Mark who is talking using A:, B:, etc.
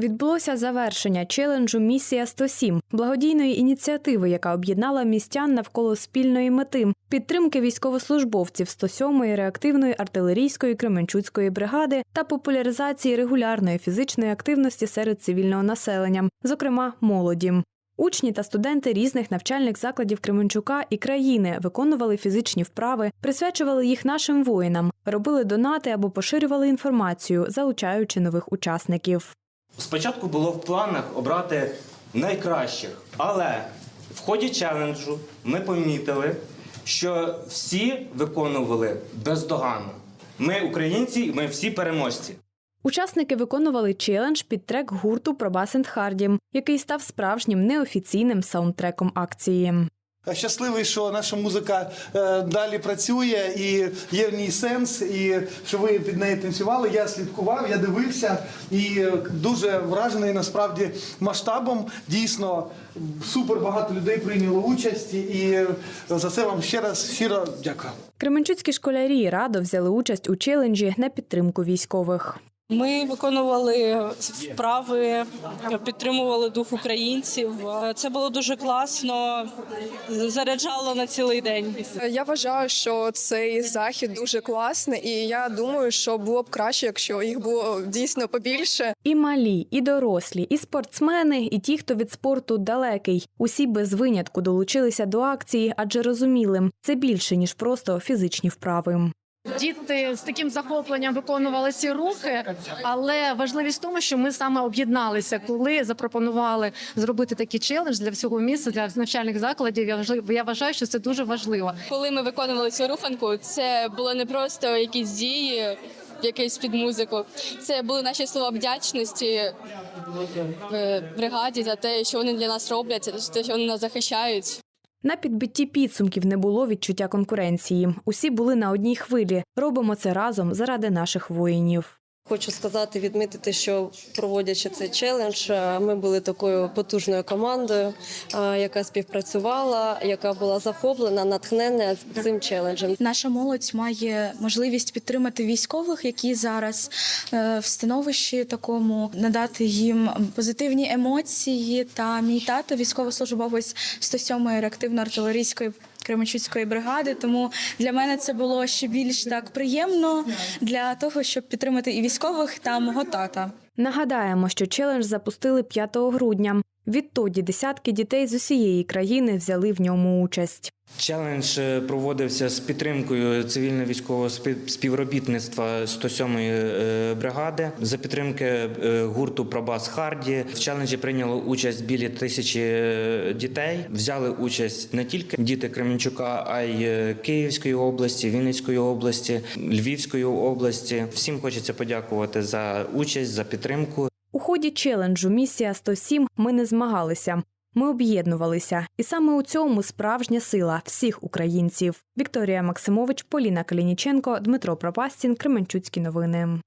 A: Відбулося завершення челенджу Місія 107 благодійної ініціативи, яка об'єднала містян навколо спільної мети підтримки військовослужбовців 107-ї реактивної артилерійської Кременчуцької бригади та популяризації регулярної фізичної активності серед цивільного населення, зокрема молоді. Учні та студенти різних навчальних закладів Кременчука і країни виконували фізичні вправи, присвячували їх нашим воїнам, робили донати або поширювали інформацію, залучаючи нових учасників.
B: Спочатку було в планах обрати найкращих, але в ході челенджу ми помітили, що всі виконували бездоганно. Ми українці, ми всі переможці.
A: Учасники виконували челендж під трек гурту Пробас енд Харді, який став справжнім неофіційним саундтреком акції.
C: Щасливий, що наша музика е, далі працює і є в ній сенс, і що ви під нею танцювали. Я слідкував, я дивився і е, дуже вражений насправді масштабом. Дійсно, супер багато людей прийняло участь, і е, за це вам ще раз щиро дякую.
A: Кременчуцькі школярі радо взяли участь у челенджі на підтримку військових.
D: Ми виконували вправи, підтримували дух українців. Це було дуже класно, заряджало на цілий день.
E: Я вважаю, що цей захід дуже класний, і я думаю, що було б краще, якщо їх було дійсно побільше.
A: І малі, і дорослі, і спортсмени, і ті, хто від спорту далекий. Усі без винятку долучилися до акції, адже розуміли, це більше ніж просто фізичні вправи.
F: Діти з таким захопленням виконували ці рухи, але важливість в тому, що ми саме об'єдналися, коли запропонували зробити такий челендж для всього міста, для навчальних закладів. Я. Я вважаю, що це дуже важливо.
G: Коли ми виконували цю руханку, це було не просто якісь дії, якісь під музику. Це були наші слова вдячності е, бригаді за те, що вони для нас роблять, за те, що вони нас захищають.
A: На підбитті підсумків не було відчуття конкуренції. Усі були на одній хвилі. Робимо це разом заради наших воїнів.
H: Хочу сказати, відмітити, що проводячи цей челендж, е, ми були такою потужною командою, е, яка співпрацювала, яка була захоплена, натхнена цим челенджем.
I: Наша молодь має можливість підтримати військових, які зараз е, в становищі такому надати їм позитивні емоції. Та мій тато військовослужбовець 107-ї реактивно-артилерійської. Кременчуцької бригади, тому для мене це було ще більш так приємно для того, щоб підтримати і військових та мого тата.
A: Нагадаємо, що челендж запустили 5 грудня. Відтоді десятки дітей з усієї країни взяли в ньому участь.
B: Челендж е, проводився з підтримкою цивільно-військового спів- співробітництва 107-ї е, бригади за підтримки е, гурту Пробас Харді. В челенджі прийняло участь біля тисячі дітей. Взяли участь не тільки діти Кременчука, а й Київської області, Вінницької області, Львівської області. Всім хочеться подякувати за участь, за підтримку.
A: Ході челенджу Місія 107 ми не змагалися. Ми об'єднувалися, і саме у цьому справжня сила всіх українців. Вікторія Максимович, Поліна Калініченко, Дмитро Пропастін, Кременчуцькі новини.